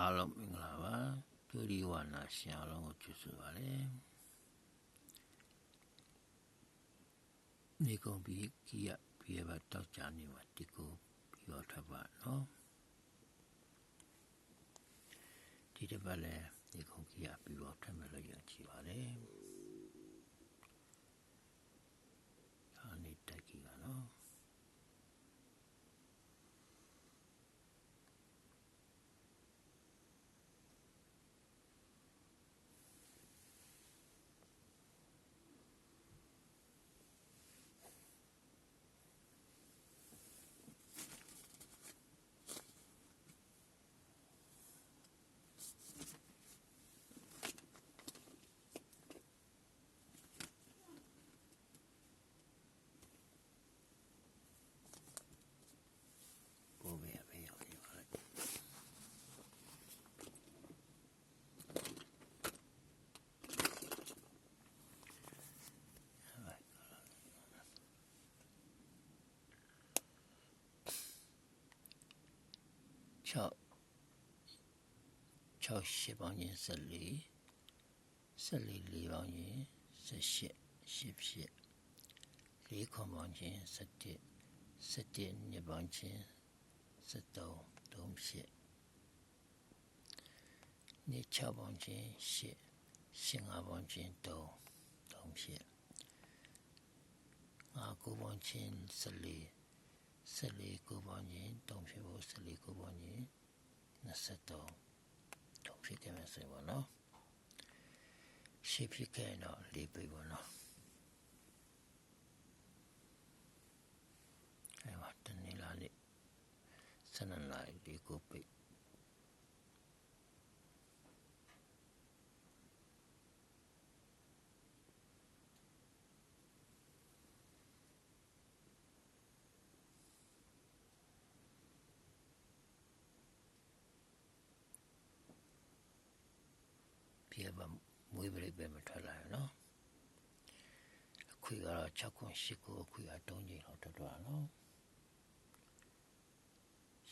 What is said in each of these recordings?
အားလုံးမင်္ဂလာပါဒုတိဝနာရှင်အားလုံးကိုကျေးဇူးပါတယ်နေကုန်ပြီးကြီးရပြရပါတောက်ကြနေမှာဒီကိုပြီးတော့ထွက်ပါနော်ဒီတစ်ပတ်လည်းနေကုန်ကြီးရပြီးတော့ထွက်မယ်လို့ယုံကြည်ပါတယ် 6 6 8ပေါင်းရင်14 14 4ပေါင်းရင်18 8ဖြစ်4ခွန်ပေါင်းရင်17 17 2ပေါင်းရင်73 3ဖြစ်နေ6ပေါင်းချင်း8 15ပေါင်းချင်း3 3ဖြစ်9 9ပေါင်းချင်း14 လေးဆလေးကိုပေါင်းချင်းတုံးဖြစ်ဖို့ဆလေးကိုပေါင်းချင်း23တုံးဖြစ်ခဲ့မယ်ဆိုပါနော်ရှစ်ဖြစ်ခဲ့တော့လေးပြီပါနော်အဲမှာတနေ့လာလေးဆန္ဒလိုက်ဒီကိုပိ တ်ပြေပါမွေးပရိပဲမထွက်လာရနော်အခွေကတော့6ခွန်8ကိုအခွေက3ချိန်လောက်ထွက်သွားနော်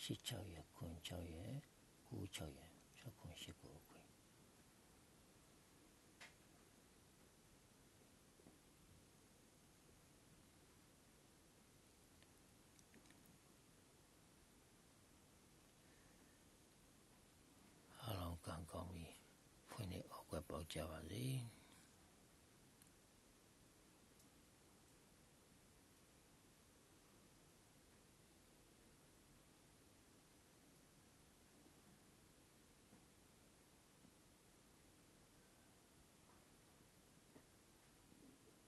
ရှစ်6ရက်ခွန်6ရက်9 6ရက်6ခွန်8ကိုခွင်အားလုံးကံကောင်းပြီဖွင့်နေအောက်ကပေါက် ကြပါစေ။